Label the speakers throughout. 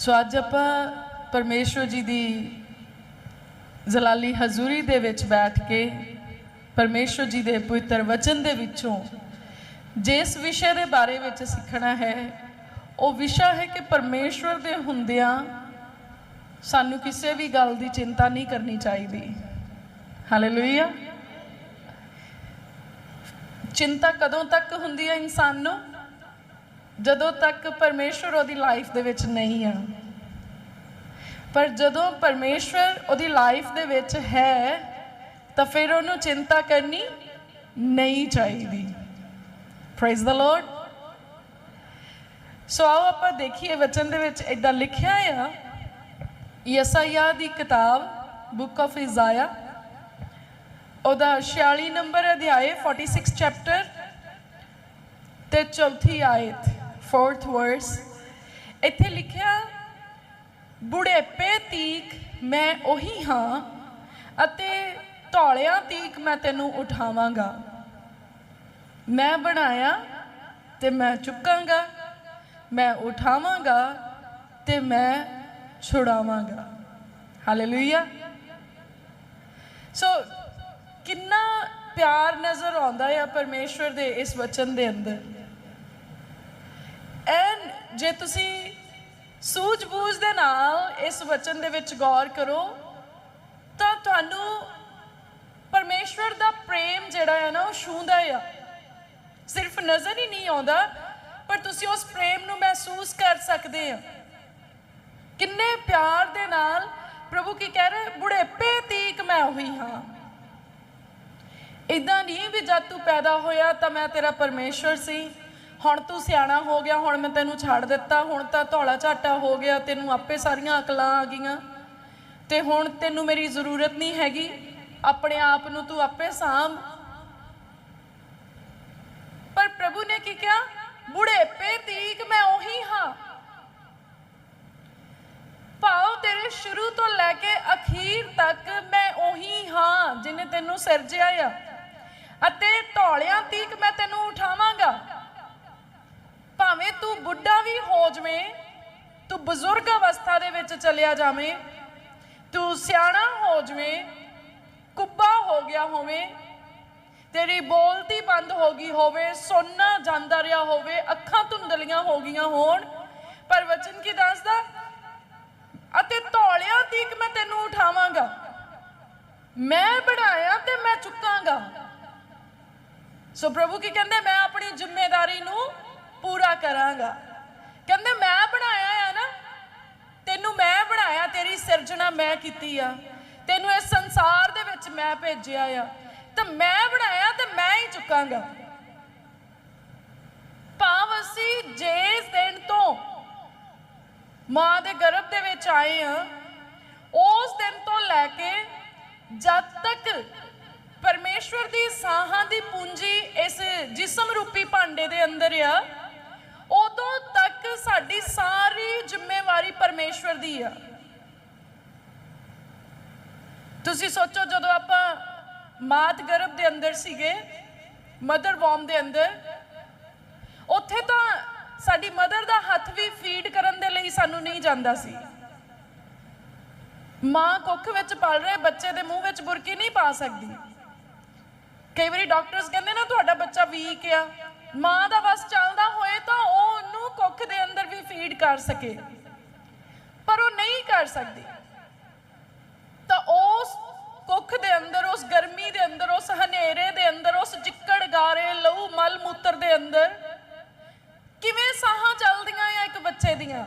Speaker 1: ਸੋ ਅੱਜ ਆਪਾਂ ਪਰਮੇਸ਼ਵਰ ਜੀ ਦੀ ਜ਼ਲਾਲੀ ਹਜ਼ੂਰੀ ਦੇ ਵਿੱਚ ਬੈਠ ਕੇ ਪਰਮੇਸ਼ਵਰ ਜੀ ਦੇ ਪਵਿੱਤਰ ਵਚਨ ਦੇ ਵਿੱਚੋਂ ਜਿਸ ਵਿਸ਼ੇ ਦੇ ਬਾਰੇ ਵਿੱਚ ਸਿੱਖਣਾ ਹੈ, ਉਹ ਵਿਸ਼ਾ ਹੈ ਕਿ ਪਰਮੇਸ਼ਵਰ ਦੇ ਹੁੰਦਿਆਂ ਸਾਨੂੰ ਕਿਸੇ ਵੀ ਗੱਲ ਦੀ ਚਿੰਤਾ ਨਹੀਂ ਕਰਨੀ ਚਾਹੀਦੀ। ਹਾਲੇਲੂਇਆ ਚਿੰਤਾ ਕਦੋਂ ਤੱਕ ਹੁੰਦੀ ਹੈ ਇਨਸਾਨ ਨੂੰ? ਜਦੋਂ ਤੱਕ ਪਰਮੇਸ਼ਵਰ ਉਹਦੀ ਲਾਈਫ ਦੇ ਵਿੱਚ ਨਹੀਂ ਆ। ਪਰ ਜਦੋਂ ਪਰਮੇਸ਼ਵਰ ਉਹਦੀ ਲਾਈਫ ਦੇ ਵਿੱਚ ਹੈ, ਤਾਂ ਫਿਰ ਉਹਨੂੰ ਚਿੰਤਾ ਕਰਨੀ ਨਹੀਂ ਚਾਹੀਦੀ। ਪ੍ਰੇਜ਼ ਦਾ ਲਾਰਡ ਸੋ ਆਓ ਆਪਾਂ ਦੇਖੀਏ ਵਚਨ ਦੇ ਵਿੱਚ ਇਦਾਂ ਲਿਖਿਆ ਆ। ਯਸਾਇਆ ਦੀ ਕਿਤਾਬ ਬੁੱਕ ਆਫ ਇਜ਼ਾਇਆ ਉਹਦਾ 46 ਨੰਬਰ ਅਧਿਆਏ 46 ਚੈਪਟਰ ਤੇ ਚੌਥੀ ਆਇਤ। 4th ਵਰਸ ਇੱਥੇ ਲਿਖਿਆ ਬੁਢੇਪੇ ਤੀਕ ਮੈਂ ਉਹੀ ਹਾਂ ਅਤੇ ਧੌਲਿਆਂ ਤੀਕ ਮੈਂ ਤੈਨੂੰ ਉਠਾਵਾਂਗਾ। ਮੈਂ ਬਣਾਇਆ ਤੇ ਮੈਂ ਚੁੱਕਾਂਗਾ, ਮੈਂ ਉਠਾਵਾਂਗਾ ਤੇ ਮੈਂ ਛੁਡਾਵਾਂਗਾ। ਹਾਲੇਲੂਇਆ ਸੋ ਕਿੰਨਾ ਪਿਆਰ ਨਜ਼ਰ ਆਉਂਦਾ ਹੈ ਪਰਮੇਸ਼ਵਰ ਦੇ ਇਸ ਵਚਨ ਦੇ ਅੰਦਰ। ਜੇ ਤੁਸੀਂ ਸੂਝ-ਬੂਝ ਦੇ ਨਾਲ ਇਸ ਵਚਨ ਦੇ ਵਿੱਚ ਗੌਰ ਕਰੋ, ਤਾਂ ਤੁਹਾਨੂੰ ਪਰਮੇਸ਼ਵਰ ਦਾ ਪ੍ਰੇਮ ਜਿਹੜਾ ਹੈ ਨਾ, ਉਹ ਛੂੰਦਾ ਆ। ਸਿਰਫ ਨਜ਼ਰ ਹੀ ਨਹੀਂ ਆਉਂਦਾ, ਪਰ ਤੁਸੀਂ ਉਸ ਪ੍ਰੇਮ ਨੂੰ ਮਹਿਸੂਸ ਕਰ ਸਕਦੇ ਆ। ਕਿੰਨੇ ਪਿਆਰ ਦੇ ਨਾਲ ਪ੍ਰਭੂ ਕੀ ਕਹਿ ਰਹੇ, ਬੁਢੇਪੇ ਤੀਕ ਮੈਂ ਉਹੀ ਹਾਂ। ਇਦਾਂ ਨਹੀਂ ਵੀ ਜਦ ਤੂੰ ਪੈਦਾ ਹੋਇਆ ਤਾਂ ਮੈਂ ਤੇਰਾ ਪਰਮੇਸ਼ਵਰ ਸੀ। ਹੁਣ ਤੂੰ ਸਿਆਣਾ ਹੋ ਗਿਆ, ਹੁਣ ਮੈਂ ਤੈਨੂੰ ਛੱਡ ਦਿੱਤਾ, ਹੁਣ ਤਾਂ ਧੌਲਾ ਝਾਟਾ ਹੋ ਗਿਆ, ਤੈਨੂੰ ਆਪੇ ਸਾਰੀਆਂ ਅਕਲਾਂ ਆ ਗਈਆਂ। ਤੇ ਹੁਣ ਤੈਨੂੰ ਮੇਰੀ ਜ਼ਰੂਰਤ ਨਹੀਂ ਹੈਗੀ, ਆਪਣੇ ਆਪ ਨੂੰ ਤੂੰ ਆਪੇ ਸਾਂਭ। ਪਰ ਪ੍ਰਭੂ ਨੇ ਕੀ ਕਿਹਾ? ਬੁਢੇਪੇ ਤੀਕ ਮੈਂ ਉਹੀ ਹਾਂ। ਭਾਵ ਤੇਰੇ ਸ਼ੁਰੂ ਤੋਂ ਲੈ ਕੇ ਅਖੀਰ ਤੱਕ ਮੈਂ ਉਹੀ ਹਾਂ, ਜਿਨੇ ਤੈਨੂੰ ਸਿਰਜਿਆ ਆ। ਅਤੇ ਧੌਲਿਆਂ ਤੀਕ ਮੈਂ ਤੈਨੂੰ ਉਠਾਵਾਂਗਾ। ਭਾਵੇਂ ਤੂੰ ਬੁੱਢਾ ਵੀ ਹੋ ਜਵੇਂ, ਤੂੰ ਬਜ਼ੁਰਗ ਅਵਸਥਾ ਦੇ ਵਿੱਚ ਚਲਿਆ ਜਾਵੇਂ, ਤੂੰ ਸਿਆਣਾ ਹੋ ਜਵੇਂ, ਕੁੱਬਾ ਹੋ ਗਿਆ ਹੋਵੇ, ਤੇਰੀ ਬੋਲਤੀ ਬੰਦ ਹੋ ਗਈ ਹੋਵੇ, ਸੁਣਨਾ ਜਾਂਦਾ ਰਿਹਾ ਹੋਵੇ, ਅੱਖਾਂ ਧੁੰਦਲੀਆਂ ਹੋ ਗਈਆਂ ਹੋਣ। ਪਰ ਵਚਨ ਕੀ ਦੱਸਦਾ? ਅਤੇ ਧੌਲਿਆਂ ਤੀਕ ਮੈਂ ਤੈਨੂੰ ਉਠਾਵਾਂਗਾ। ਮੈਂ ਬਣਾਇਆ ਤੇ ਮੈਂ ਚੁੱਕਾਂਗਾ। ਸੋ ਪ੍ਰਭੂ ਕੀ ਕਹਿੰਦੇ? ਮੈਂ ਆਪਣੀ ਜ਼ਿੰਮੇਵਾਰੀ ਨੂੰ ਪੂਰਾ ਕਰਾਂਗਾ। ਕਹਿੰਦੇ, ਮੈਂ ਬਣਾਇਆ ਆ ਨਾ, ਤੈਨੂੰ ਮੈਂ ਬਣਾਇਆ, ਤੇਰੀ ਸਿਰਜਣਾ ਮੈਂ ਕੀਤੀ ਆ। ਤੈਨੂੰ ਇਸ ਸੰਸਾਰ ਦੇ ਵਿੱਚ ਮੈਂ ਭੇਜਿਆ ਆ। ਤਾਂ ਮੈਂ ਬਣਾਇਆ ਤੇ ਮੈਂ ਹੀ ਚੁੱਕਾਂਗਾ। ਭਾਵ ਅਸੀਂ ਜਿਸ ਦਿਨ ਤੋਂ ਮਾਂ ਦੇ ਗਰਭ ਦੇ ਵਿੱਚ ਆਏ ਆ, ਉਸ ਦਿਨ ਤੋਂ ਲੈ ਕੇ ਜਦ ਤੱਕ ਪਰਮੇਸ਼ਵਰ ਦੀ ਸਾਹਾਂ ਦੀ ਪੂੰਜੀ ਇਸ ਜਿਸਮ ਰੂਪੀ ਭਾਂਡੇ ਦੇ ਅੰਦਰ ਆ ਸਾਡੀ ਸਾਰੀ ਜ਼ਿੰਮੇਵਾਰੀ ਪਰਮੇਸ਼ਵਰ ਦੀ ਆ। ਤੁਸੀਂ ਸੋਚੋ ਜਦੋਂ ਆਪਾਂ ਮਾਤ ਗਰਭ ਦੇ ਅੰਦਰ ਸੀਗੇ, ਮਦਰ ਵੌਮ ਦੇ ਅੰਦਰ, ਉੱਥੇ ਤਾਂ ਸਾਡੀ ਮਦਰ ਦਾ ਹੱਥ ਵੀ ਫੀਡ ਕਰਨ ਦੇ ਲਈ ਸਾਨੂੰ ਨਹੀਂ ਜਾਂਦਾ ਸੀ। ਮਾਂ ਕੁੱਖ ਵਿੱਚ ਪਲ ਰਹੇ, ਬੱਚੇ ਦੇ ਮੂੰਹ ਵਿੱਚ ਬੁਰਕੀ ਨਹੀਂ ਪਾ ਸਕਦੀ। ਕਈ ਵਾਰੀ ਡਾਕਟਰਸ ਕਹਿੰਦੇ ਨਾ, ਤੁਹਾਡਾ ਬੱਚਾ ਵੀਕ ਆ। ਮਾਂ ਦਾ ਵਸ ਚੱਲਦਾ ਹੋਏ ਤਾਂ ਉਹ ਉਹਨੂੰ ਕੁੱਖ ਦੇ ਅੰਦਰ ਵੀ ਫੀਡ ਕਰ ਸਕੇ। ਪਰ ਉਹ ਨਹੀਂ ਕਰ ਸਕਦੀ। ਤਾਂ ਉਸ ਕੁੱਖ ਦੇ ਅੰਦਰ, ਉਸ ਗਰਮੀ ਦੇ ਅੰਦਰ, ਉਸ ਹਨੇਰੇ ਦੇ ਅੰਦਰ, ਉਸ ਚਿੱਕੜ ਗਾਰੇ, ਲਹੂ, ਮਲ, ਮੂਤਰ ਦੇ ਅੰਦਰ ਕਿਵੇਂ ਸਾਹਾਂ ਚੱਲਦੀਆਂ ਆ ਇੱਕ ਬੱਚੇ ਦੀਆਂ?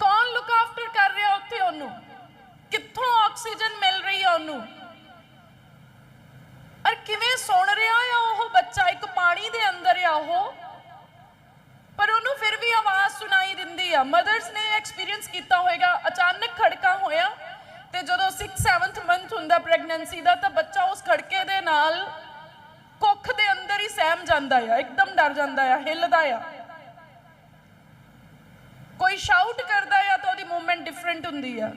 Speaker 1: ਕੌਣ ਲੁੱਕ ਆਫਟਰ ਕਰ ਰਿਹਾ ਉੱਥੇ ਉਹਨੂੰ? ਕਿੱਥੋਂ ਆਕਸੀਜਨ ਮਿਲ ਰਹੀ ਆ ਉਹਨੂੰ? ਔਰ ਕਿਵੇਂ ਸੁਣ ਰਿਹਾ ਆ ਉਹ ਬੱਚਾ? ਇੱਕ ਪਾਣੀ ਦੇ ਅੰਦਰ ਆ ਉਹ। ਪਰ ਉਹਨੂੰ ਫਿਰ ਵੀ ਆਵਾਜ਼ ਸੁਣਾਈ ਦਿੰਦੀ ਆ। ਮਦਰਸ ਨੇ ਐਕਸਪੀਰੀਅੰਸ ਕੀਤਾ ਹੋਵੇਗਾ ਅਚਾਨਕ ਖੜਕਾ ਹੋਇਆ ਤੇ ਜਦੋਂ 6 7th ਮੰਥ ਹੁੰਦਾ ਪ੍ਰੈਗਨੈਂਸੀ ਦਾ, ਤਾਂ ਬੱਚਾ ਉਸ ਖੜਕੇ ਦੇ ਨਾਲ ਕੁੱਖ ਦੇ ਅੰਦਰ ਹੀ ਸਹਿਮ ਜਾਂਦਾ ਆ। ਇੱਕਦਮ ਡਰ ਜਾਂਦਾ ਆ, ਹਿੱਲਦਾ ਆ। ਕੋਈ ਸ਼ਾਊਟ ਕਰਦਾ ਆ ਤਾਂ ਉਹਦੀ ਮੂਵਮੈਂਟ ਡਿਫਰੈਂਟ ਹੁੰਦੀ ਆ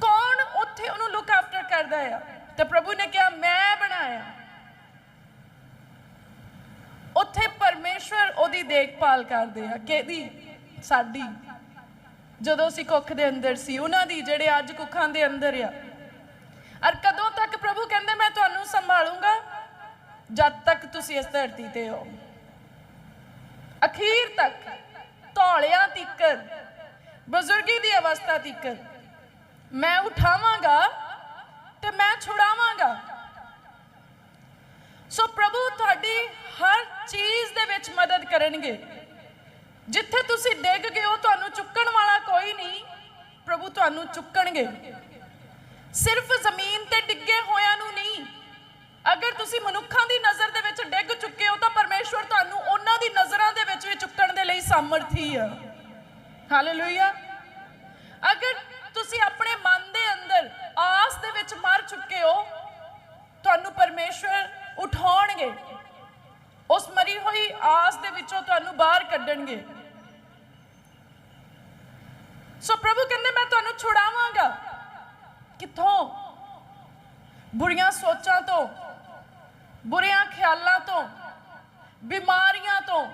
Speaker 1: ਕੌਣ ਉੱਥੇ ਉਹਨੂੰ ਲੁੱਕ ਆਫਟਰ ਕਰਦਾ ਆ। ਤੇ ਪ੍ਰਭੂ ਨੇ ਕਿਹਾ, ਮੈਂ ਬਣਾਇਆ। ਉੱਥੇ ਪਰਮੇਸ਼ਵਰ ਉਹਦੀ ਦੇਖਭਾਲ ਕਰਦੇ ਆ, ਕਿਹਦੀ? ਸਾਡੀ। ਜਦੋਂ ਅਸੀਂ ਕੁੱਖ ਦੇ ਅੰਦਰ ਸੀ, ਉਹਨਾਂ ਦੀ, ਜਿਹੜੇ ਅੱਜ ਕੁੱਖਾਂ ਦੇ ਅੰਦਰ ਆ। ਔਰ ਕਦੋਂ ਤੱਕ ਪ੍ਰਭੂ ਕਹਿੰਦੇ, ਮੈਂ ਤੁਹਾਨੂੰ ਸੰਭਾਲੂੰਗਾ? ਜਦ ਤੱਕ ਤੁਸੀਂ ਇਸ ਧਰਤੀ ਤੇ ਹੋ ਅਖੀਰ ਤੱਕ, ਧੌਲਿਆਂ ਤੀਕਰ, ਬਜ਼ੁਰਗੀ ਦੀ ਅਵਸਥਾ ਤੀਕਰ। ਮੈਂ ਉਠਾਵਾਂਗਾ ਤੇ ਮੈਂ ਛੁਡਾਵਾਂਗਾ। ਸੋ ਪ੍ਰਭੂ ਤੁਹਾਡੀ ਹਰ ਚੀਜ਼ ਦੇ ਵਿੱਚ ਮਦਦ ਕਰਨਗੇ। ਜਿੱਥੇ ਤੁਸੀਂ ਡਿੱਗ ਗਏ ਹੋ, ਤੁਹਾਨੂੰ ਚੁੱਕਣ ਵਾਲਾ ਕੋਈ ਨਹੀਂ, ਪ੍ਰਭੂ ਤੁਹਾਨੂੰ ਚੁੱਕਣਗੇ। ਸਿਰਫ ਜ਼ਮੀਨ ਤੇ ਡਿੱਗੇ ਹੋਇਆਂ ਨੂੰ ਨਹੀਂ, ਅਗਰ ਤੁਸੀਂ ਮਨੁੱਖਾਂ ਦੀ ਨਜ਼ਰ ਦੇ ਵਿੱਚ ਡਿੱਗ ਚੁੱਕੇ ਹੋ, ਤਾਂ ਪਰਮੇਸ਼ਵਰ ਤੁਹਾਨੂੰ ਉਹਨਾਂ ਦੀ ਨਜ਼ਰਾਂ ਦੇ ਵਿੱਚ ਵੀ ਚੁੱਕਣ ਦੇ ਲਈ ਸਮਰਥੀ ਆ। ਹਾਲੇਲੂਇਆ ਅਗਰ ਤੁਸੀਂ ਆਪਣੇ ਮਨ ਦੇ ਅੰਦਰ ਆਸ ਦੇ ਵਿੱਚ ਮਰ ਚੁੱਕੇ ਹੋ, ਤੁਹਾਨੂੰ ਪਰਮੇਸ਼ਵਰ ਉਠਾਉਣਗੇ। ਉਸ ਮਰੀ ਹੋਈ ਆਸ ਦੇ ਵਿੱਚੋਂ ਤੁਹਾਨੂੰ ਬਾਹਰ ਕੱਢਣਗੇ। ਸੋ ਪ੍ਰਭੂ ਕਹਿੰਦੇ, ਮੈਂ ਤੁਹਾਨੂੰ ਛੁਡਾਵਾਂਗਾ। ਕਿੱਥੋਂ? ਬੁਰੀਆਂ ਸੋਚਾਂ ਤੋਂ, ਬੁਰਿਆਂ ਖਿਆਲਾਂ ਤੋਂ, ਬਿਮਾਰੀਆਂ ਤੋਂ।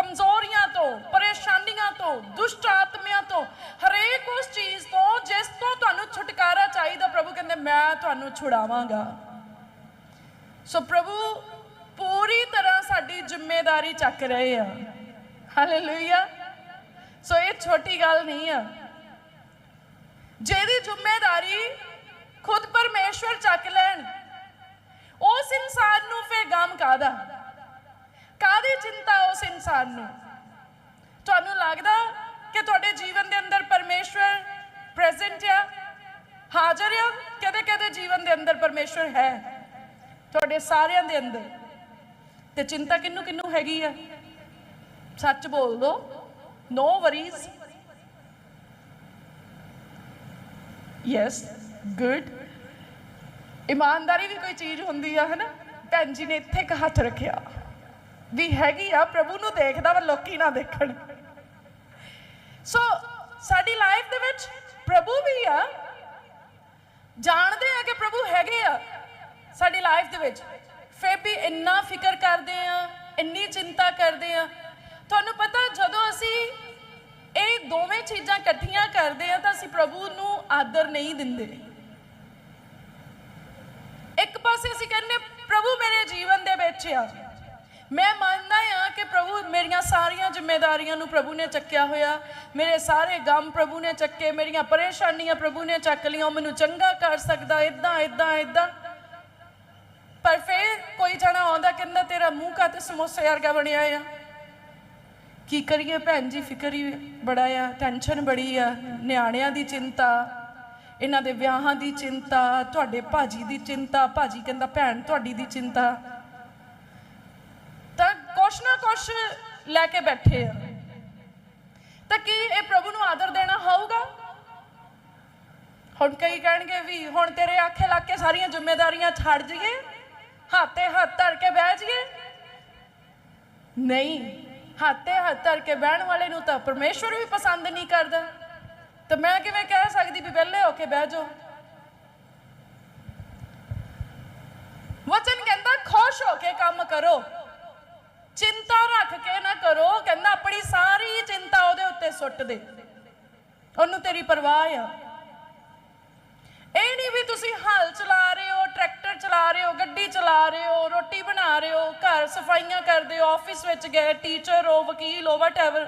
Speaker 1: ਕਮਜ਼ੋਰੀਆਂ ਤੋਂ, ਪਰੇਸ਼ਾਨੀਆਂ ਤੋਂ, ਦੁਸ਼ਟ ਆਤਮਿਆਂ ਤੋਂ, ਹਰੇਕ ਉਸ ਚੀਜ਼ ਤੋਂ ਜਿਸ ਤੋਂ ਤੁਹਾਨੂੰ ਛੁਟਕਾਰਾ ਚਾਹੀਦਾ ਪ੍ਰਭੂ ਕਹਿੰਦੇ, ਮੈਂ ਤੁਹਾਨੂੰ ਛੁਡਾਵਾਂਗਾ। ਸੋ ਪ੍ਰਭੂ ਪੂਰੀ ਤਰ੍ਹਾਂ ਸਾਡੀ ਜ਼ਿੰਮੇਵਾਰੀ ਚੱਕ ਰਹੇ ਆ। ਹਾਲੇਲੂਇਆ ਸੋ ਇਹ ਛੋਟੀ ਗੱਲ ਨਹੀਂ ਆ। ਜਿਹਦੀ ਜ਼ਿੰਮੇਵਾਰੀ ਖੁਦ ਪਰਮੇਸ਼ਵਰ ਚੱਕ ਲੈਣ, ਉਸ ਇਨਸਾਨ ਨੂੰ ਫੇ ਗਮ ਕਾਦਾ ਕਾਦੀ ਚਿੰਤਾ ਉਸ ਇਨਸਾਨ ਨੂੰ। ਤੁਹਾਨੂੰ ਲੱਗਦਾ ਕਿ ਤੁਹਾਡੇ ਜੀਵਨ ਦੇ ਅੰਦਰ ਪਰਮੇਸ਼ਵਰ ਪ੍ਰੈਜ਼ੈਂਟ ਆ? ਹਾਜ਼ਰ ਆ? ਕਦੇ ਕਦੇ ਜੀਵਨ ਦੇ ਅੰਦਰ ਪਰਮੇਸ਼ਵਰ ਹੈ। ਤੁਹਾਡੇ ਸਾਰਿਆਂ ਦੇ ਅੰਦਰ। ਤੇ ਚਿੰਤਾ ਕਿੰਨੂੰ ਕਿੰਨੂੰ ਹੈਗੀ ਆ? ਸੱਚ ਬੋਲ ਦੋ। ਨੋ ਵਰੀਜ਼ ਯੈਸ ਗੁੱਡ ਇਮਾਨਦਾਰੀ ਵੀ ਕੋਈ ਚੀਜ਼ ਹੁੰਦੀ ਆ, ਹਨਾ? ਭੈਣ ਜੀ ਨੇ ਇੱਥੇ ਇੱਕ ਹੱਥ ਰੱਖਿਆ। ਵੀ ਹੈਗੀ ਆ, ਪ੍ਰਭੂ ਨੂੰ ਦੇਖਦਾ ਵਾ, ਲੋਕੀ ਨਾ ਦੇਖਣ। ਸੋ ਸਾਡੀ ਲਾਈਫ ਦੇ ਵਿੱਚ ਪ੍ਰਭੂ ਵੀ ਆ। ਜਾਣਦੇ ਆ ਕਿ ਪ੍ਰਭੂ ਹੈਗੇ ਆ ਸਾਡੀ ਲਾਈਫ ਦੇ ਵਿੱਚ। ਫਿਰ ਵੀ ਇੰਨਾ ਫਿਕਰ ਕਰਦੇ ਆ, ਇੰਨੀ ਚਿੰਤਾ ਕਰਦੇ ਆ। ਤੁਹਾਨੂੰ ਪਤਾ, ਜਦੋਂ ਅਸੀਂ ਇਹ ਦੋਵੇਂ ਚੀਜ਼ਾਂ ਇਕੱਠੀਆਂ ਕਰਦੇ ਆ, ਤਾਂ ਅਸੀਂ ਪ੍ਰਭੂ ਨੂੰ ਆਦਰ ਨਹੀਂ ਦਿੰਦੇ। ਇੱਕ ਪਾਸੇ ਅਸੀਂ ਕਹਿੰਦੇ, ਪ੍ਰਭੂ ਮੇਰੇ ਜੀਵਨ ਦੇ ਵਿੱਚ ਆ। ਮੈਂ ਮੰਨਦਾ ਹਾਂ ਕਿ ਪ੍ਰਭੂ ਮੇਰੀਆਂ ਸਾਰੀਆਂ ਜ਼ਿੰਮੇਵਾਰੀਆਂ ਨੂੰ ਪ੍ਰਭੂ ਨੇ ਚੱਕਿਆ ਹੋਇਆ। ਮੇਰੇ ਸਾਰੇ ਗਮ ਪ੍ਰਭੂ ਨੇ ਚੱਕੇ, ਮੇਰੀਆਂ ਪਰੇਸ਼ਾਨੀਆਂ ਪ੍ਰਭੂ ਨੇ ਚੱਕ ਲਈਆਂ, ਉਹ ਮੈਨੂੰ ਚੰਗਾ ਕਰ ਸਕਦਾ ਇਦਾਂ ਇਦਾਂ ਇਦਾਂ ਪਰ ਫਿਰ ਕੋਈ ਜਣਾ ਆਉਂਦਾ ਕਹਿੰਦਾ, ਤੇਰਾ ਮੂੰਹ ਕਾ ਤੇ ਸਮੋਸੇ ਵਰਗਾ ਬਣਿਆ ਆ? ਕੀ ਕਰੀਏ ਭੈਣ ਜੀ, ਫਿਕਰ ਹੀ ਬੜਾ ਆ ਟੈਨਸ਼ਨ ਬੜੀ ਆ, ਨਿਆਣਿਆਂ ਦੀ ਚਿੰਤਾ, ਇਹਨਾਂ ਦੇ ਵਿਆਹਾਂ ਦੀ ਚਿੰਤਾ, ਤੁਹਾਡੇ ਭਾਜੀ ਦੀ ਚਿੰਤਾ, ਭਾਜੀ ਕਹਿੰਦਾ ਭੈਣ ਤੁਹਾਡੀ ਦੀ ਚਿੰਤਾ ਕੁਛ ਨਾ ਕੁਛ ਲੈ ਕੇ ਬੈਠੇ ਆ। ਤਾਂ ਕੀ ਇਹ ਪ੍ਰਭੂ ਨੂੰ ਆਦਰ ਦੇਣਾ ਹੋਊਗਾ? ਹੁਣ ਕਈ ਕਹਿਣਗੇ ਵੀ ਹੁਣ ਤੇਰੇ ਆਖੇ ਲੱਗ ਕੇ ਸਾਰੀਆਂ ਜ਼ਿੰਮੇਵਾਰੀਆਂ ਛੱਡ ਜੀਏ ਹੱਥੇ ਹੱਥ ਧਰ ਕੇ ਬਹਿ ਜੀਏ ਨਹੀਂ ਹੱਥੇ ਹੱਥ ਧਰ ਕੇ ਬਹਿਣ ਵਾਲੇ ਨੂੰ ਤਾਂ ਪਰਮੇਸ਼ਵਰ ਵੀ ਪਸੰਦ ਨਹੀਂ ਕਰਦਾ। ਤਾਂ ਮੈਂ ਕਿਵੇਂ ਕਹਿ ਸਕਦੀ ਵੀ ਵਿਹਲੇ ਹੋ ਕੇ ਬਹਿ ਜਾਓ? ਵਚਨ ਕਹਿੰਦਾ, ਖੁਸ਼ ਹੋ ਕੇ ਕੰਮ ਕਰੋ। ਚਿੰਤਾ ਰੱਖ ਕੇ ਨਾ ਕਰੋ, ਕਹਿੰਦਾ ਆਪਣੀ ਸਾਰੀ ਚਿੰਤਾ ਉਹਦੇ ਉੱਤੇ ਸੁੱਟ ਦੇ। ਉਹਨੂੰ ਤੇਰੀ ਪਰਵਾਹ ਆ। ਇਹ ਨਹੀਂ ਵੀ ਤੁਸੀਂ ਹਲ ਚਲਾ ਰਹੇ ਹੋ, ਟਰੈਕਟਰ ਚਲਾ ਰਹੇ ਹੋ, ਗੱਡੀ ਚਲਾ ਰਹੇ ਹੋ, ਰੋਟੀ ਬਣਾ ਰਹੇ ਹੋ, ਘਰ ਸਫਾਈਆਂ ਕਰਦੇ ਹੋ, ਆਫਿਸ ਵਿੱਚ ਗਏ ਟੀਚਰ ਹੋ, ਵਕੀਲ ਹੋ ਵਟਐਵਰ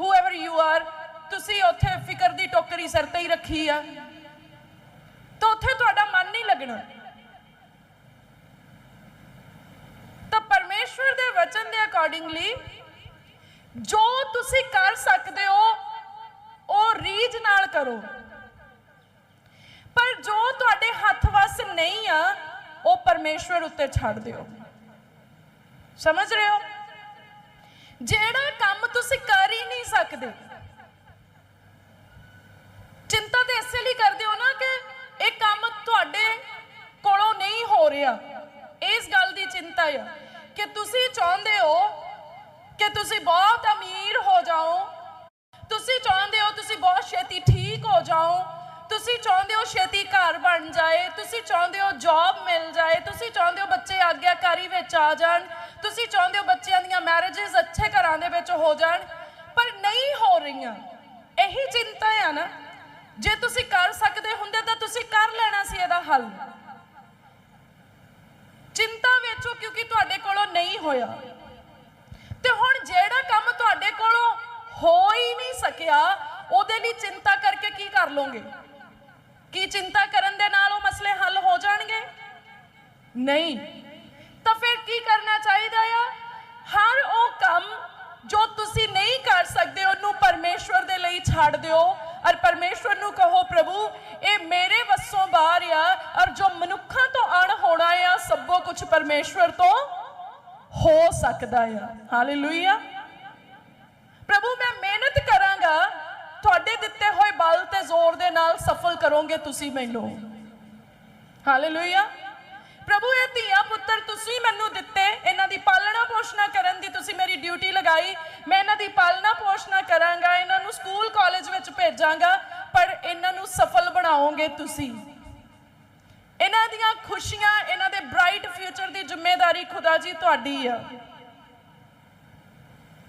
Speaker 1: ਹੂਐਵਰ ਯੂ ਆਰ ਤੁਸੀਂ ਉੱਥੇ ਫਿਕਰ ਦੀ ਟੋਕਰੀ ਸਿਰ ਤੇ ਹੀ ਰੱਖੀ ਆ। ਤਾਂ ਉੱਥੇ ਤੁਹਾਡਾ ਮਨ ਨਹੀਂ ਲੱਗਣਾ ਤਾਂ ਪਰਮੇਸ਼ਵਰ ਦੇ ਵਚਨ ਦੇ ਅਕੋਰਡਿੰਗਲੀ ਜੋ ਤੁਸੀਂ ਕਰ ਸਕਦੇ ਹੋ, ਉਹ ਰੀਝ ਨਾਲ ਕਰੋ। ਪਰ ਜੋ ਤੁਹਾਡੇ ਹੱਥ ਵੱਸ ਨਹੀਂ ਆ, ਉਹ ਪਰਮੇਸ਼ਵਰ ਉੱਤੇ ਛੱਡ ਦਿਓ। ਸਮਝ ਰਹੇ ਹੋ? ਜਿਹੜਾ ਕੰਮ ਤੁਸੀਂ ਕਰ ਹੀ ਨਹੀਂ ਸਕਦੇ, ਚਿੰਤਾ ਤੇ ਇਸੇ ਲਈ ਕਰਦੇ ਹੋ ਨਾ ਕਿ ਇਹ ਕੰਮ ਤੁਹਾਡੇ ਕੋਲੋਂ ਨਹੀਂ ਹੋ ਰਿਹਾ। ਇਸ ਗੱਲ ਦੀ ਚਿੰਤਾ ਆ। ਕਿ ਤੁਸੀਂ ਚਾਹੁੰਦੇ ਹੋ ਕਿ ਤੁਸੀਂ ਬਹੁਤ ਅਮੀਰ ਹੋ ਜਾਓ? ਤੁਸੀਂ ਚਾਹੁੰਦੇ ਹੋ ਤੁਸੀਂ ਬਹੁਤ ਛੇਤੀ ਠੀਕ ਹੋ ਜਾਓ? ਤੁਸੀਂ ਚਾਹੁੰਦੇ ਹੋ ਛੇਤੀ ਘਰ ਬਣ ਜਾਏ? ਤੁਸੀਂ ਚਾਹੁੰਦੇ ਹੋ ਜੌਬ ਮਿਲ ਜਾਏ? ਤੁਸੀਂ ਚਾਹੁੰਦੇ ਹੋ ਬੱਚੇ ਆਗਿਆਕਾਰੀ ਵਿੱਚ ਆ ਜਾਣ? ਤੁਸੀਂ ਚਾਹੁੰਦੇ ਹੋ ਬੱਚਿਆਂ ਦੀਆਂ ਮੈਰਿਜਸ ਅੱਛੇ ਘਰਾਂ ਦੇ ਵਿੱਚ ਹੋ ਜਾਣ? ਪਰ ਨਹੀਂ ਹੋ ਰਹੀਆਂ। ਇਹੀ ਚਿੰਤਾ ਆ ਨਾ। ਜੇ ਤੁਸੀਂ ਕਰ ਸਕਦੇ ਹੁੰਦੇ ਤਾਂ ਤੁਸੀਂ ਕਰ ਲੈਣਾ ਸੀ ਇਹਦਾ ਹੱਲ। ਵਿੱਚ ਹੋ ਕਿਉਂਕਿ ਤੁਹਾਡੇ ਕੋਲੋਂ ਨਹੀਂ ਹੋਇਆ। ਤੇ ਹੁਣ ਜਿਹੜਾ ਕੰਮ ਤੁਹਾਡੇ ਕੋਲੋਂ ਹੋ ਹੀ ਨਹੀਂ ਸਕਿਆ, ਉਹਦੇ ਲਈ ਚਿੰਤਾ ਕਰਕੇ ਕੀ ਕਰ ਲੋਗੇ? ਕੀ ਚਿੰਤਾ ਕਰਨ ਦੇ ਨਾਲ ਉਹ ਮਸਲੇ ਹੱਲ ਹੋ ਜਾਣਗੇ? ਨਹੀਂ। ਤਾਂ ਫਿਰ ਕੀ ਕਰਨਾ ਚਾਹੀਦਾ ਆ? ਹਰ ਉਹ ਕੰਮ ਜੋ ਤੁਸੀਂ ਨਹੀਂ ਕਰ ਸਕਦੇ, ਉਹਨੂੰ ਪਰਮੇਸ਼ਵਰ ਦੇ ਲਈ ਛੱਡ ਦਿਓ। ਔਰ ਪਰਮੇਸ਼ਵਰ ਨੂੰ ਕਹੋ, ਪ੍ਰਭੂ, ਇਹ ਮੇਰੇ ਵੱਸੋਂ ਬਾਹਰ ਆ, ਔਰ ਜੋ ਮਨੁੱਖਾਂ ਤੋਂ ਅਣ ਹੋਣਾ ਆ, ਸਭੋ ਕੁਝ ਪਰਮੇਸ਼ਵਰ ਤੋਂ ਹੋ ਸਕਦਾ ਆ। ਹਾਲੇਲੂਇਆ ਪ੍ਰਭੂ, ਮੈਂ ਮਿਹਨਤ ਕਰਾਂਗਾ। ਤੁਹਾਡੇ ਦਿੱਤੇ ਹੋਏ ਬਲ ਤੇ ਜ਼ੋਰ ਦੇ ਨਾਲ ਸਫਲ ਕਰੋਗੇ ਤੁਸੀਂ ਮੈਨੂੰ। ਹਾਲੇਲੂਇਆ ਪ੍ਰਭੂ, ਇਹ ਧੀਆ ਪੁੱਤਰ ਤੁਸੀਂ ਮੈਨੂੰ ਦਿੱਤੇ ਪੋਸ਼ਣਾ ਕਰਨ ਦੀ ਤੁਸੀਂ ਮੇਰੀ ਡਿਊਟੀ ਲਗਾਈ। ਮੈਂ ਇਹਨਾਂ ਦੀ ਪਾਲਣਾ ਪੋਸ਼ਣਾ ਕਰਾਂਗਾ, ਇਹਨਾਂ ਨੂੰ ਸਕੂਲ ਕਾਲਜ ਵਿੱਚ ਭੇਜਾਂਗਾ, ਪਰ ਇਹਨਾਂ ਨੂੰ ਸਫਲ ਬਣਾਓਗੇ ਤੁਸੀਂ। ਇਹਨਾਂ ਦੀਆਂ ਖੁਸ਼ੀਆਂ, ਇਹਨਾਂ ਦੇ ਬ੍ਰਾਈਟ ਫਿਊਚਰ ਦੀ ਜ਼ਿੰਮੇਵਾਰੀ ਖੁਦਾ ਜੀ ਤੁਹਾਡੀ ਆ।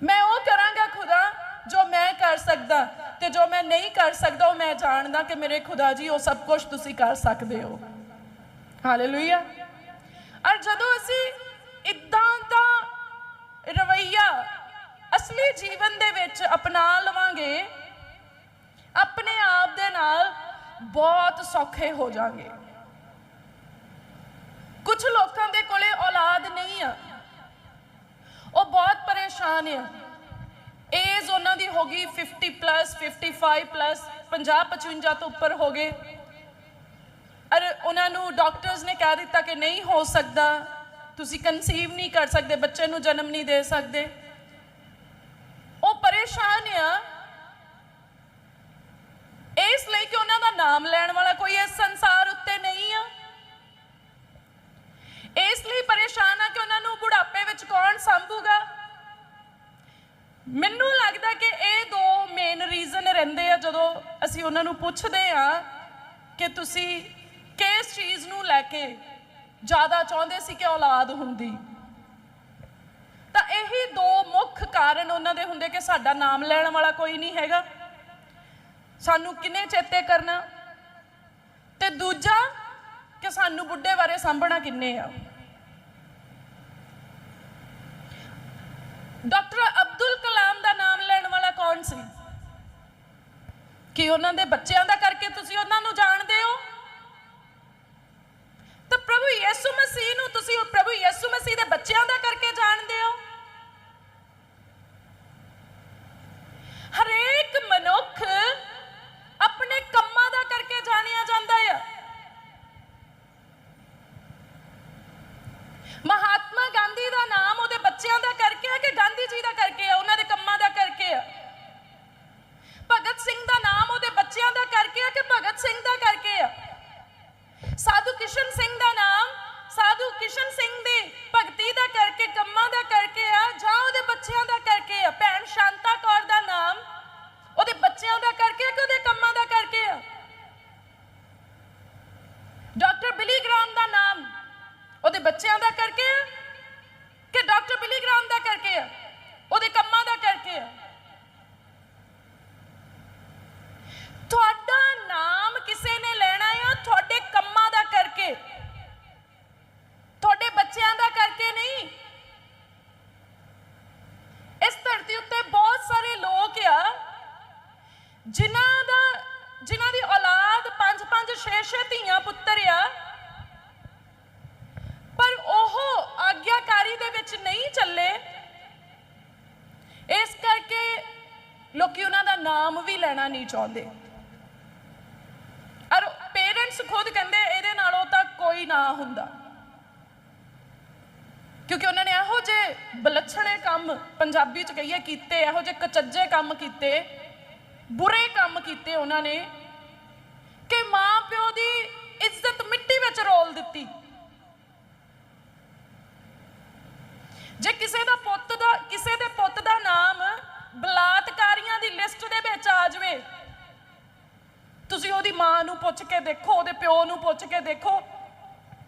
Speaker 1: ਮੈਂ ਉਹ ਕਰਾਂਗਾ ਖੁਦਾ ਜੋ ਮੈਂ ਕਰ ਸਕਦਾ ਤੇ ਜੋ ਮੈਂ ਨਹੀਂ ਕਰ ਸਕਦਾ, ਉਹ ਮੈਂ ਜਾਣਦਾ ਕਿ ਮੇਰੇ ਖੁਦਾ ਜੀ ਉਹ ਸਭ ਕੁਝ ਤੁਸੀਂ ਕਰ ਸਕਦੇ ਹੋ। ਹਾਲੇਲੂਇਆ ਔਰ ਜਦੋਂ ਅਸੀਂ ਇਦਾਂ ਦਾ ਰਵਈਆ ਅਸਲੀ ਜੀਵਨ ਦੇ ਵਿੱਚ ਅਪਣਾ ਲਵਾਂਗੇ, ਆਪਣੇ ਆਪ ਦੇ ਨਾਲ ਬਹੁਤ ਸੌਖੇ ਹੋ ਜਾਾਂਗੇ। ਕੁਝ ਲੋਕਾਂ ਦੇ ਕੋਲੇ ਔਲਾਦ ਨਹੀਂ ਆ। ਉਹ ਬਹੁਤ ਪਰੇਸ਼ਾਨ ਆ। ਏਜ ਉਹਨਾਂ ਦੀ ਹੋ ਗਈ 50 ਪਲੱਸ 55 ਪਲੱਸ 50 55 ਤੋਂ ਉੱਪਰ ਹੋ ਗਏ। ਅਰ ਉਹਨਾਂ ਨੂੰ ਡਾਕਟਰਸ ਨੇ ਕਹਿ ਦਿੱਤਾ ਕਿ ਨਹੀਂ ਹੋ ਸਕਦਾ, ਤੁਸੀਂ ਕਨਸੀਵ ਨਹੀਂ ਕਰ ਸਕਦੇ, ਬੱਚੇ ਨੂੰ ਜਨਮ ਨਹੀਂ ਦੇ ਸਕਦੇ। ਪਰੇਸ਼ਾਨ ਆ। ਇਸ ਲਈ ਕਿ ਉਹਨਾਂ ਦਾ ਨਾਮ ਲੈਣ ਵਾਲਾ ਕੋਈ ਇਸ ਸੰਸਾਰ ਉੱਤੇ ਨਹੀਂ ਆ। ਇਸ ਲਈ ਪਰੇਸ਼ਾਨ ਆ ਕਿ ਉਹਨਾਂ ਨੂੰ ਬੁਢਾਪੇ ਵਿੱਚ ਕੌਣ ਸੰਭੂਗਾ। ਮੈਨੂੰ ਲੱਗਦਾ ਕਿ ਇਹ ਦੋ ਮੇਨ ਰੀਜ਼ਨ ਰਹਿੰਦੇ ਆ ਜਦੋਂ ਅਸੀਂ ਉਹਨਾਂ ਨੂੰ ਪੁੱਛਦੇ ਆ ਕਿ ਤੁਸੀਂ ਕਿਸ ਚੀਜ਼ ਨੂੰ ਲੈ ਕੇ ਜ਼ਿਆਦਾ ਚਾਹੁੰਦੇ ਸੀ ਕਿ ਔਲਾਦ ਹੁੰਦੀ। ਮੁੱਖ ਕਾਰਨ ਉਹਨਾਂ ਦੇ ਹੁੰਦੇ ਕਿ ਸਾਡਾ ਨਾਮ ਲੈਣ ਵਾਲਾ ਕੋਈ ਨਹੀਂ ਹੈਗਾ। ਸਾਨੂੰ ਕਿੰਨੇ ਚੇਤੇ ਕਰਨਾ। ਤੇ ਦੂਜਾ ਕਿ ਸਾਨੂੰ ਬੁੱਢੇ ਬਾਰੇ ਸਾਂਭਣਾ ਕਿੰਨੇ ਆ। ਡਾਕਟਰ ਅਬਦੁਲ ਕਲਾਮ ਦਾ ਨਾਮ ਲੈਣ ਵਾਲਾ ਕੌਣ ਸੀ? ਕਿ ਉਹਨਾਂ ਦੇ ਬੱਚਿਆਂ ਦਾ ਕਰਕੇ ਤੁਸੀਂ ਉਹਨਾਂ ਨੂੰ ਜਾਣਦੇ ਹੋ? ਤਾਂ ਪ੍ਰਭੂ ਯਿਸੂ ਮਸੀਹ ਨੂੰ ਤੁਸੀਂ ਪ੍ਰਭੂ ਯਿਸੂ ਮਸੀਹ ਦੇ ਬੱਚਿਆਂ ਦਾ ਕਰਕੇ ਜਾਣਦੇ ਹੋ ਹਰੇਕ ਮਨੁੱਖ ਆਪਣੇ ਕੰਮਾਂ ਦਾ ਕਰਕੇ ਜਾਣਿਆ ਜਾਂਦਾ ਹੈ ਮਹਾਤਮਾ ਗਾਂਧੀ ਦਾ ਨਾਮ ਉਹਦੇ ਬੱਚਿਆਂ ਦਾ ਕਰਕੇ ਹੈ ਕਿ ਗਾਂਧੀ ਜੀ ਦਾ ਕਰਕੇ ਹੈ ਉਹਨਾਂ ਦੇ ਕੰਮਾਂ ਦਾ ਕਰਕੇ ਹੈ ਭਗਤ ਸਿੰਘ ਦਾ ਨਾਮ ਉਹਦੇ ਬੱਚਿਆਂ ਦਾ ਕਰਕੇ ਹੈ ਕਿ ਭਗਤ ਸਿੰਘ ਦਾ ਕਰਕੇ ਹੈ ਸਾਧੂ ਕਿਸ਼ਨ ਸਿੰਘ ਦਾ ਨਾਮ ਸਾਧੂ ਕਿਸ਼ਨ ਸਿੰਘ ਦੀ ਭਗਤੀ ਦਾ ਕਰਕੇ ਕੰਮਾਂ ਦਾ ਕਰਕੇ ਆ ਜਾਂ ਉਹਦੇ ਬੱਚਿਆਂ ਦਾ ਕਰਕੇ ਆ ਭੈਣ ਸ਼ਾਂਤਾ ਕੌਰ ਦਾ ਨਾਮ ਉਹਦੇ ਬੱਚਿਆਂ ਦਾ ਕਰਕੇ ਆ ਕਿ ਉਹਦੇ ਕੰਮਾਂ ਦਾ ਕਰਕੇ ਆ ਡਾਕਟਰ ਬਿਲੀ ਗ੍ਰਾਮ ਦਾ ਨਾਮ ਉਹਦੇ ਬੱਚਿਆਂ ਦਾ ਕਰਕੇ ਆ ਕਿ ਡਾਕਟਰ ਬਿਲੀ ਗ੍ਰਾਮ ਦਾ ਕਰਕੇ ਆ ਉਹਦੇ ਕੰਮਾਂ ਦਾ ਕਰਕੇ ਆ ਤੁਹਾਡਾ ਨਾਮ ਕਿਸੇ ਨੇ ਲੈਣਾ ਆ ਤੁਹਾਡੇ ਕੰਮਾਂ ਦਾ ਕਰਕੇ ਤੁਹਾਡੇ ਬੱਚਿਆਂ ਦਾ ਕਰਕੇ ਨਹੀਂ ਇਸ ਧਰਤੀ ਉੱਤੇ ਬਹੁਤ ਸਾਰੇ ਲੋਕ ਆ ਜਿਨ੍ਹਾਂ ਦਾ ਜਿਨ੍ਹਾਂ ਦੀ ਔਲਾਦ ਪੰਜ ਪੰਜ ਛੇ ਛੇ ਧੀਆਂ ਪੁੱਤਰ ਆ ਪਰ ਉਹ ਆਗਿਆਕਾਰੀ ਦੇ ਵਿੱਚ ਨਹੀਂ ਚੱਲੇ ਇਸ ਕਰਕੇ ਲੋਕੀ ਉਹਨਾਂ ਦਾ ਨਾਮ ਵੀ ਲੈਣਾ ਨਹੀਂ ਚਾਹੁੰਦੇ। ਔਰ ਪੇਰੈਂਟਸ ਖੁਦ ਕਹਿੰਦੇ ਇਹਦੇ ਨਾਲੋਂ ਤਾਂ ਕੋਈ ਨਾ ਹੁੰਦਾ। ਕਿਉਂਕਿ ਉਹਨਾਂ ਨੇ ਇਹੋ ਜਿਹੇ ਬਲਛਣੇ ਕੰਮ ਪੰਜਾਬੀ ਚ ਕਹੀਏ ਕੀਤੇ, ਇਹੋ ਜਿਹੇ ਕਚੱਜੇ ਕੰਮ ਕੀਤੇ, ਬੁਰੇ ਕੰਮ ਕੀਤੇ ਉਹਨਾਂ ਨੇ ਕਿ ਮਾਂ ਪਿਓ ਦੀ ਇੱਜ਼ਤ ਮਿੱਟੀ ਵਿੱਚ ਰੋਲ ਦਿੱਤੀ। ਜੇ ਕਿਸੇ ਦਾ ਪੁੱਤ ਦਾ, ਕਿਸੇ ਦੇ ਪੁੱਤ ਦਾ ਨਾਮ ਬਲਾਤਕਾਰੀਆਂ ਦੀ ਲਿਸਟ ਦੇ ਵਿੱਚ ਆ ਜਾਵੇ। ਤੁਸੀਂ ਉਹਦੀ ਮਾਂ ਨੂੰ ਪੁੱਛ ਕੇ ਦੇਖੋ, ਉਹਦੇ ਪਿਓ ਨੂੰ ਪੁੱਛ ਕੇ ਦੇਖੋ।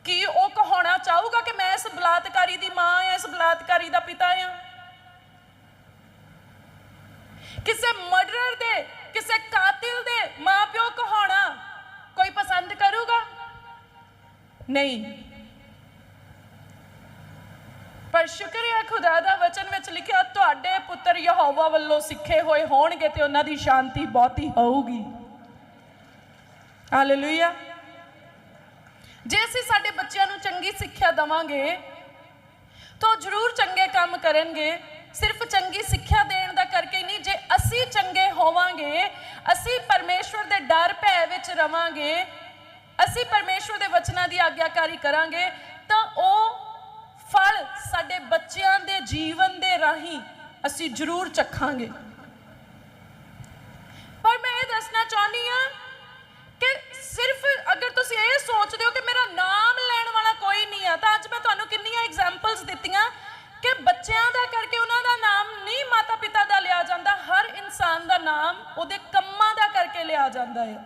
Speaker 1: ਕੀ ਉਹ ਕਹਾਉਣਾ ਚਾਹੂਗਾ ਕਿ ਮੈਂ ਇਸ ਬਲਾਤਕਾਰੀ ਦੀ ਮਾਂ ਆ, ਇਸ ਬਲਾਤਕਾਰੀ ਦਾ ਪਿਤਾ ਆ? ਕਿਸੇ ਮਰਡਰਰ ਦੇ, ਕਿਸੇ ਕਾਤਿਲ ਦੇ ਮਾਪਿਓ ਕਹਾਉਣਾ ਕੋਈ ਪਸੰਦ ਕਰੂਗਾ? ਨਹੀਂ। ਪਰ ਸ਼ੁਕਰ ਹੈ ਖੁਦਾ ਦਾ ਵਚਨ ਵਿੱਚ ਲਿਖਿਆ, ਤੁਹਾਡੇ ਪੁੱਤਰ ਯਹੋਵਾ ਵੱਲੋਂ ਸਿੱਖੇ ਹੋਏ ਹੋਣਗੇ ਤੇ ਉਹਨਾਂ ਦੀ ਸ਼ਾਂਤੀ ਬਹੁਤੀ ਹੋਊਗੀ। ਹਾਲੇਲੂਇਆ ਜੇ ਅਸੀਂ ਸਾਡੇ ਬੱਚਿਆਂ ਨੂੰ ਚੰਗੀ ਸਿੱਖਿਆ ਦਵਾਂਗੇ, ਤਾਂ ਉਹ ਜ਼ਰੂਰ ਚੰਗੇ ਕੰਮ ਕਰਨਗੇ। ਸਿਰਫ ਚੰਗੀ ਸਿੱਖਿਆ ਦੇਣ ਦਾ ਕਰਕੇ ਨਹੀਂ, ਜੇ ਅਸੀਂ ਚੰਗੇ ਹੋਵਾਂਗੇ, ਅਸੀਂ ਪਰਮੇਸ਼ਵਰ ਦੇ ਡਰ ਭੈ ਵਿੱਚ ਰਵਾਂਗੇ, ਅਸੀਂ ਪਰਮੇਸ਼ਵਰ ਦੇ ਵਚਨਾਂ ਦੀ ਆਗਿਆਕਾਰੀ ਕਰਾਂਗੇ, ਤਾਂ ਉਹ ਫਲ ਸਾਡੇ ਬੱਚਿਆਂ ਦੇ ਜੀਵਨ ਦੇ ਰਾਹੀਂ ਅਸੀਂ ਜ਼ਰੂਰ ਚੱਖਾਂਗੇ ਪਰ ਮੈਂ ਇਹ ਦੱਸਣਾ ਚਾਹੁੰਦੀ ਆ ਕਿ ਸਿਰਫ ਅਗਰ ਤੁਸੀਂ ਇਹ ਸੋਚਦੇ ਹੋ ਕਿ ਮੇਰਾ ਨਾਮ ਲੈਣ ਵਾਲਾ ਕੋਈ ਨਹੀਂ ਆ, ਤਾਂ ਅੱਜ ਮੈਂ ਤੁਹਾਨੂੰ ਕਿੰਨੀਆਂ ਐਗਜ਼ਾਮਪਲਸ ਦਿੱਤੀਆਂ ਕਿ ਬੱਚਿਆਂ ਦਾ ਕਰਕੇ ਉਹਨਾਂ ਦਾ ਨਾਮ ਨਹੀਂ ਮਾਤਾ ਪਿਤਾ ਦਾ ਲਿਆ ਜਾਂਦਾ, ਹਰ ਇਨਸਾਨ ਦਾ ਨਾਮ ਉਹਦੇ ਕੰਮਾਂ ਦਾ ਕਰਕੇ ਲਿਆ ਜਾਂਦਾ ਹੈ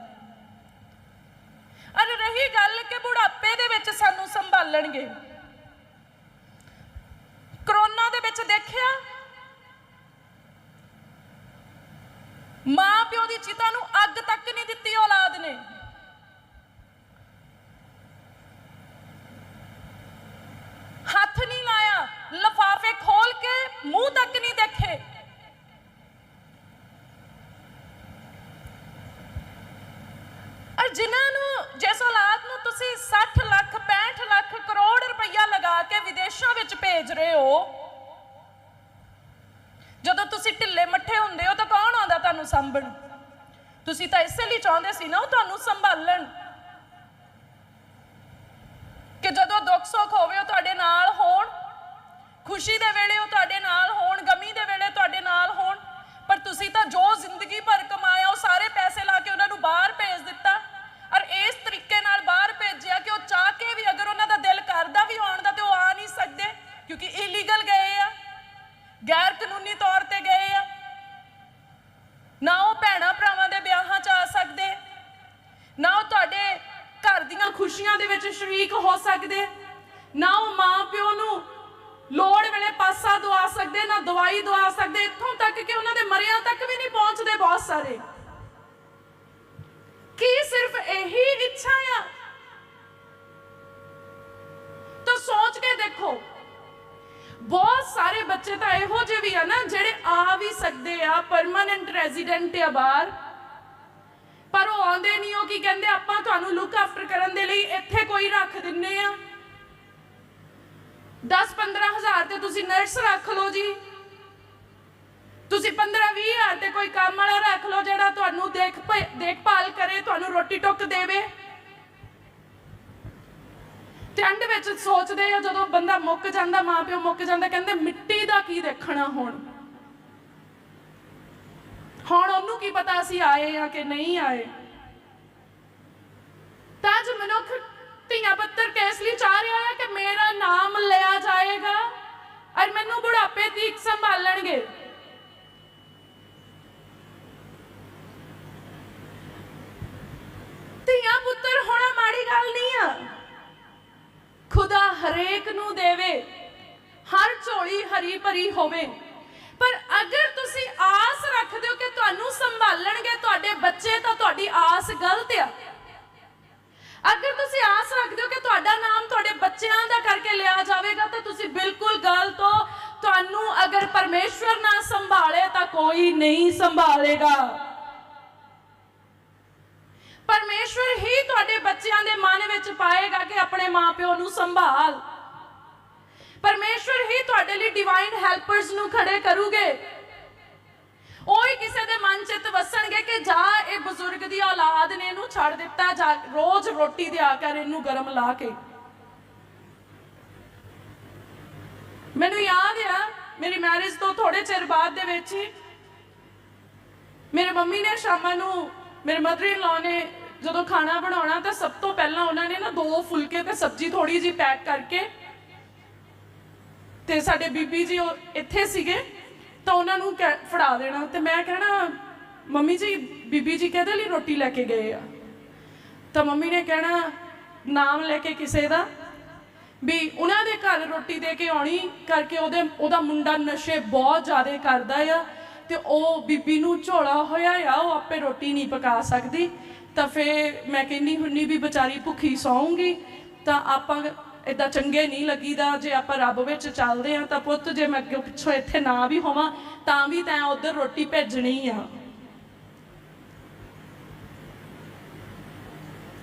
Speaker 1: ਅਰੇ ਰਹੀ ਗੱਲ ਕਿ ਬੁਢਾਪੇ ਦੇ ਵਿੱਚ ਸਾਨੂੰ ਸੰਭਾਲਣਗੇ ਕਰੋਨਾ ਦੇ ਵਿੱਚ ਦੇਖਿਆ? ਮਾਂ ਪਿਓ ਦੀ ਚਿਤਾ ਨੂੰ ਅੱਗ ਤੱਕ ਨਹੀਂ ਦਿੱਤੀ ਔਲਾਦ ਨੇ। ਹੱਥ ਨਹੀਂ ਲਾਇਆ, ਲਫਾਫੇ ਖੋਲ ਕੇ ਮੂੰਹ ਤੱਕ ਨਹੀਂ ਦੇਖੇ। ਔਰ ਜਿਨ੍ਹਾਂ ਨੂੰ, ਜਿਸ ਔਲਾਦ ਨੂੰ ਤੁਸੀਂ 60 ਲੱਖ 65 ਲੱਖ ਕਰੋੜ ਰੁਪਈਆ ਲਗਾ ਕੇ ਵਿਦੇਸ਼ਾਂ ਵਿੱਚ ਭੇਜ ਰਹੇ ਹੋ ਜਦੋਂ ਤੁਸੀਂ ਢਿੱਲੇ ਮੱਠੇ ਹੁੰਦੇ ਹੋ ਤਾਂ ਕੌਣ ਆਉਂਦਾ ਤੁਹਾਨੂੰ ਸੰਭਣ? ਤੁਸੀਂ ਤਾਂ ਇਸੇ ਲਈ ਚਾਹੁੰਦੇ ਸੀ ਨਾ ਉਹ ਤੁਹਾਨੂੰ ਸੰਭਾਲਣ। ਕਿ ਜਦੋਂ ਦੁੱਖ ਸੁੱਖ ਹੋਵੇ ਉਹ ਤੁਹਾਡੇ ਨਾਲ ਹੋਣ, ਖੁਸ਼ੀ ਦੇ ਵੇਲੇ ਉਹ ਤੁਹਾਡੇ ਨਾਲ ਹੋਣ, ਗਮੀ ਦੇ ਵੇਲੇ ਤੁਹਾਡੇ ਨਾਲ ਹੋਣ, ਪਰ ਤੁਸੀਂ ਤਾਂ ਜੋ ਜ਼ਿੰਦਗੀ ਭਰ ਕਮਾਇਆ ਉਹ ਸਾਰੇ ਪੈਸੇ ਲਾ ਕੇ ਉਹਨਾਂ ਨੂੰ ਬਾਹਰ ਭੇਜ ਦਿੱਤਾ। ਔਰ ਇਸ ਤਰੀਕੇ ਨਾਲ ਬਾਹਰ ਭੇਜਿਆ ਕਿ ਉਹ ਚਾਹ ਕੇ ਵੀ ਅਗਰ ਉਹਨਾਂ ਦਾ ਦਿਲ ਕਰਦਾ ਵੀ ਆਉਣ ਦਾ ਤੇ ਉਹ ਆ ਨਹੀਂ ਸਕਦੇ, ਕਿਉਂਕਿ ਇਲੀਗਲ ਗਏ ਆ। ਗੈਰ ਕਾਨੂੰਨੀ ਤੌਰ ਤੇ ਗਏ ਆ। ਨਾ ਉਹ ਭੈਣਾ ਭਰਾਵਾਂ ਦੇ ਵਿਆਹਾਂ 'ਚ ਆ ਸਕਦੇ। ਨਾ ਉਹ ਤੁਹਾਡੇ ਘਰ ਦੀਆਂ ਖੁਸ਼ੀਆਂ ਦੇ ਵਿੱਚ ਸ਼ਰੀਕ ਹੋ ਸਕਦੇ। ਨਾ ਉਹ ਮਾਂ ਪਿਓ ਨੂੰ ਲੋੜ ਵੇਲੇ ਪਾਸਾ ਦਵਾ ਸਕਦੇ, ਨਾ ਦਵਾਈ ਦਵਾ ਸਕਦੇ। ਇੱਥੋਂ ਤੱਕ ਕਿ ਉਹਨਾਂ ਦੇ ਮਰਿਆਂ ਤੱਕ ਵੀ ਨਹੀਂ ਪਹੁੰਚਦੇ ਬਹੁਤ ਸਾਰੇ। ਕੀ ਸਿਰਫ ਇਹੀ ਇੱਛਾ ਆ? ਤਾਂ ਸੋਚ ਕੇ ਦੇਖੋ। ਬਹੁਤ ਸਾਰੇ ਬੱਚੇ ਤਾਂ ਇਹੋ ਜਿਹੇ ਵੀ ਆ ਨਾ, ਜਿਹੜੇ ਆ ਵੀ ਸਕਦੇ ਆ ਪਰਮਾਨੈਂਟ ਰੈਜ਼ੀਡੈਂਟ ਆ ਬਾਹਰ। ਪਰ ਉਹ ਆਉਂਦੇ ਨਹੀਂ, ਉਹ ਕੀ ਕਹਿੰਦੇ, ਆਪਾਂ ਤੁਹਾਨੂੰ ਲੁੱਕ ਆਫਟਰ ਕਰਨ ਦੇ ਲਈ ਇੱਥੇ ਕੋਈ ਰੱਖ ਦਿੰਨੇ ਆ। 10 15000 ਤੇ ਤੁਸੀਂ ਨਰਸ ਰੱਖ ਲਓ ਜੀ। ਤੁਸੀਂ 15 20000 ਤੇ ਕੋਈ ਕੰਮ ਵਾਲਾ ਰੱਖ ਲਓ, ਜਿਹੜਾ ਤੁਹਾਨੂੰ ਦੇਖ ਦੇਖਭਾਲ ਕਰੇ, ਤੁਹਾਨੂੰ ਰੋਟੀ ਟੁੱਕ ਦੇਵੇ। ਤੇ ਵਿੱਚ ਸੋਚਦੇ ਆ, ਜਦੋਂ ਬੰਦਾ ਮੁੱਕ ਜਾਂਦਾ, ਮਾਪਿਓ ਮੁੱਕ ਜਾਂਦਾ, ਕਹਿੰਦੇ ਮਿੱਟੀ ਦਾ ਕੀ ਦੇਖਣਾ ਹੁਣ? ਹੁਣ ਉਹਨੂੰ ਕੀ ਪਤਾ ਅਸੀਂ ਆਏ ਆ ਕਿ ਨਹੀਂ ਆਏ? ਤਾਂ ਅੱਜ ਮਨੁੱਖ ਧੀਆਂ ਪੁੱਤਰ ਕਿਸ ਲਈ ਚਾਹ ਰਿਹਾ ਹੈ ਕਿ ਮੇਰਾ ਨਾਮ ਲਿਆ ਜਾਏਗਾ ਔਰ ਮੈਨੂੰ ਬੁਢਾਪੇ ਤੀਕ ਸੰਭਾਲਣਗੇ। ਧੀਆਂ ਪੁੱਤਰ, ਹੋਣਾ ਮਾੜੀ ਗੱਲ ਨਹੀਂ ਆ। ਖੁਦਾ ਹਰੇਕ ਨੂੰ ਦੇਵੇ, ਹਰ ਝੋਲੀ ਹਰੀ ਭਰੀ ਹੋਵੇ। ਪਰ ਅਗਰ ਤੁਸੀਂ ਆਸ ਰੱਖਦੇ ਹੋ ਕਿ ਤੁਹਾਨੂੰ ਸੰਭਾਲਣਗੇ ਤੁਹਾਡੇ ਬੱਚੇ, ਤਾਂ ਤੁਹਾਡੀ ਆਸ ਗਲਤ ਆ। ਅਗਰ ਤੁਸੀਂ ਆਸ ਰੱਖਦੇ ਹੋ ਕਿ ਤੁਹਾਡਾ ਨਾਮ ਤੁਹਾਡੇ ਬੱਚਿਆਂ ਦਾ ਕਰਕੇ ਲਿਆ ਜਾਵੇਗਾ, ਤਾਂ ਤੁਸੀਂ ਬਿਲਕੁਲ ਗਲਤ ਹੋ। ਤੁਹਾਨੂੰ ਅਗਰ ਪਰਮੇਸ਼ਵਰ ਨਾ ਸੰਭਾਲੇ, ਤਾਂ ਕੋਈ ਨਹੀਂ ਸੰਭਾਲੇਗਾ ਪਰਮੇਸ਼ਵਰ ਹੀ ਤੁਹਾਡੇ ਬੱਚਿਆਂ ਦੇ ਮਨ ਵਿੱਚ ਪਾਏਗਾ ਕਿ ਆਪਣੇ ਮਾਪਿਓ ਨੂੰ ਸੰਭਾਲ। ਪਰਮੇਸ਼ਵਰ ਹੀ ਤੁਹਾਡੇ ਲਈ ਡਿਵਾਈਨ ਹੈਲਪਰਸ ਨੂੰ ਖੜੇ ਕਰੂਗੇ। ਉਹ ਹੀ ਕਿਸੇ ਦੇ ਮਨ ਚ ਵਸਣਗੇ ਕਿ ਜਾ ਇਹ ਬਜ਼ੁਰਗ ਦੀ ਔਲਾਦ ਨੇ ਇਹਨੂੰ ਛੱਡ ਦਿੱਤਾ, ਜਾ ਰੋਜ਼ ਰੋਟੀ ਦਿਆ ਕਰ ਇਹਨੂੰ ਗਰਮ ਲਾ ਕੇ। ਮੈਨੂੰ ਯਾਦ ਆ, ਮੇਰੀ ਮੈਰਿਜ ਤੋਂ ਥੋੜੇ ਚਿਰ ਬਾਅਦ ਦੇ ਵਿੱਚ ਹੀ ਮੇਰੇ ਮੰਮੀ ਨੇ ਸ਼ਾਮਾਂ ਨੂੰ ਮੇਰੇ ਮਦਰ ਇਨ ਲਾ ਨੇ ਜਦੋਂ ਖਾਣਾ ਬਣਾਉਣਾ ਤਾਂ ਸਭ ਤੋਂ ਪਹਿਲਾਂ ਉਹਨਾਂ ਨੇ ਨਾ ਦੋ ਫੁਲਕੇ ਤੇ ਸਬਜ਼ੀ ਥੋੜੀ ਜੀ ਪੈਕ ਕਰਕੇ ਤੇ ਸਾਡੇ ਬੀਬੀ ਜੀ ਉਹ ਇੱਥੇ ਸੀਗੇ, ਤਾਂ ਉਹਨਾਂ ਨੂੰ ਕਹਿ- ਫੜਾ ਦੇਣਾ ਤੇ ਮੈਂ ਕਹਿਣਾ, ਮੰਮੀ ਜੀ, ਬੀਬੀ ਜੀ ਕਿਹਦੇ ਲਈ ਰੋਟੀ ਲੈ ਕੇ ਗਏ ਆ? ਤਾਂ ਮੰਮੀ ਨੇ ਕਹਿਣਾ, ਨਾਮ ਲੈ ਕੇ ਕਿਸੇ ਦਾ। ਵੀ ਉਹਨਾਂ ਦੇ ਘਰ ਰੋਟੀ ਦੇ ਕੇ ਆਉਣੀ ਕਰਕੇ ਉਹਦੇ, ਉਹਦਾ ਮੁੰਡਾ ਨਸ਼ੇ ਬਹੁਤ ਜ਼ਿਆਦਾ ਕਰਦਾ ਆ ਤੇ ਉਹ ਬੀਬੀ ਨੂੰ ਝੋਲਾ ਹੋਇਆ ਆ, ਉਹ ਆਪੇ ਰੋਟੀ ਨਹੀਂ ਪਕਾ ਸਕਦੀ। ਤਾਂ ਫੇਰ ਮੈਂ ਕਹਿੰਨੀ ਹੁੰਨੀ ਵੀ ਵਿਚਾਰੀ ਭੁੱਖੀ ਸੌਂਗੀ, ਤਾਂ ਆਪਾਂ ਇਦਾਂ ਚੰਗੇ ਨਹੀਂ ਲੱਗੀਦਾ, ਜੇ ਆਪਾਂ ਰੱਬ ਵਿੱਚ ਚੱਲਦੇ ਆ ਤਾਂ ਪੁੱਤ ਜੇ ਮੈਂ ਅੱਗੇ ਪਿੱਛੋਂ ਇੱਥੇ ਨਾ ਵੀ ਹੋਵਾਂ, ਤਾਂ ਵੀ ਤੈਂ ਉਧਰ ਰੋਟੀ ਭੇਜਣੀ ਆ।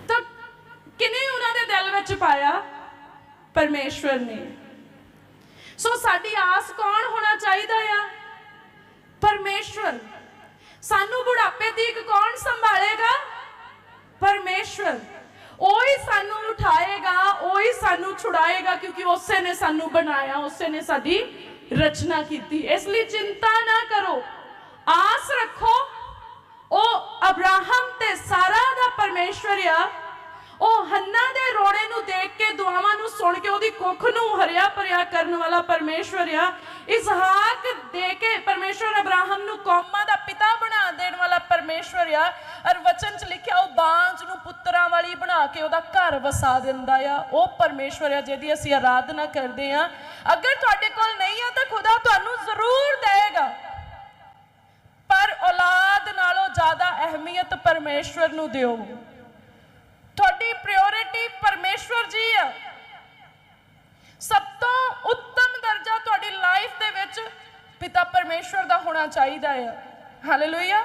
Speaker 1: ਤਾਂ ਕਿਨੇ ਉਹਨਾਂ ਦੇ ਦਿਲ ਵਿੱਚ ਪਾਇਆ ਪਰਮੇਸ਼ਵਰ ਨੇ? ਸੋ ਸਾਡੀ ਆਸ ਕੌਣ ਹੋਣਾ ਚਾਹੀਦਾ ਆ? ਪਰਮੇਸ਼ਵਰ। ਸਾਨੂੰ ਬੁਢਾਪੇ ਦੀ ਕੌਣ ਸੰਭਾਲੇਗਾ? ਪਰਮੇਸ਼ਵਰ। ਉਹੀ ਸਾਨੂੰ ਉਠਾਏਗਾ, ਉਹੀ ਸਾਨੂੰ ਛੁਡਾਏਗਾ ਕਿਉਂਕਿ ਉਸੇ ਨੇ ਸਾਨੂੰ ਬਣਾਇਆ, ਉਸੇ ਨੇ ਸਾਡੀ ਰਚਨਾ ਕੀਤੀ। ਇਸ ਲਈ ਚਿੰਤਾ ਨਾ ਕਰੋ। ਆਸ ਰੱਖੋ, ਉਹ ਅਬਰਾਹਮ ਤੇ ਸਾਰਾ ਦਾ ਪਰਮੇਸ਼ਵਰ ਆ। ਉਹ ਹੰਨਾ ਦੇ ਰੋੜੇ ਨੂੰ ਦੇਖ ਕੇ, ਦੁਆਵਾਂ ਨੂੰ ਸੁਣ ਕੇ, ਉਹਦੀ ਕੁੱਖ ਨੂੰ ਹਰਿਆ ਭਰਿਆ ਕਰਨ ਵਾਲਾ ਪਰਮੇਸ਼ਵਰ ਆ। ਇਸਹਾਕ ਦੇ ਕੇ ਪਰਮੇਸ਼ਵਰ ਅਬਰਾਹਮ ਨੂੰ ਕੌਮਾਂ ਦਾ ਪਿਤਾ ਬਣਾ ਦੇਣ ਵਾਲਾ ਪਰਮੇਸ਼ਵਰ ਆ। ਔਰ ਵਚਨ ਚ ਲਿਖਿਆ, ਉਹ ਬਾਂਝ ਨੂੰ ਪੁੱਤਰਾਂ ਵਾਲੀ ਬਣਾ ਕੇ ਉਹਦਾ ਘਰ ਵਸਾ ਦਿੰਦਾ ਆ। ਉਹ ਪਰਮੇਸ਼ਵਰ ਆ ਜਿਹਦੀ ਅਸੀਂ ਆਰਾਧਨਾ ਕਰਦੇ ਆ। ਅਗਰ ਤੁਹਾਡੇ ਕੋਲ ਨਹੀਂ ਆ ਤਾਂ ਖੁਦਾ ਤੁਹਾਨੂੰ ਜ਼ਰੂਰ ਦੇਵੇਗਾ। ਪਰ ਔਲਾਦ ਨਾਲੋਂ ਜ਼ਿਆਦਾ ਅਹਿਮੀਅਤ ਪਰਮੇਸ਼ਵਰ ਨੂੰ ਦਿਓ। ਤੁਹਾਡੀ ਪ੍ਰਾਇੋਰਟੀ ਪਰਮੇਸ਼ਵਰ ਜੀ ਆ। ਸਭ ਤੋਂ ਉੱਤਮ ਦਰਜਾ ਤੁਹਾਡੀ ਲਾਈਫ ਦੇ ਵਿੱਚ ਪਿਤਾ ਪਰਮੇਸ਼ਵਰ ਦਾ ਹੋਣਾ ਚਾਹੀਦਾ ਹੈ ਹਾਲੇਲੂਇਆ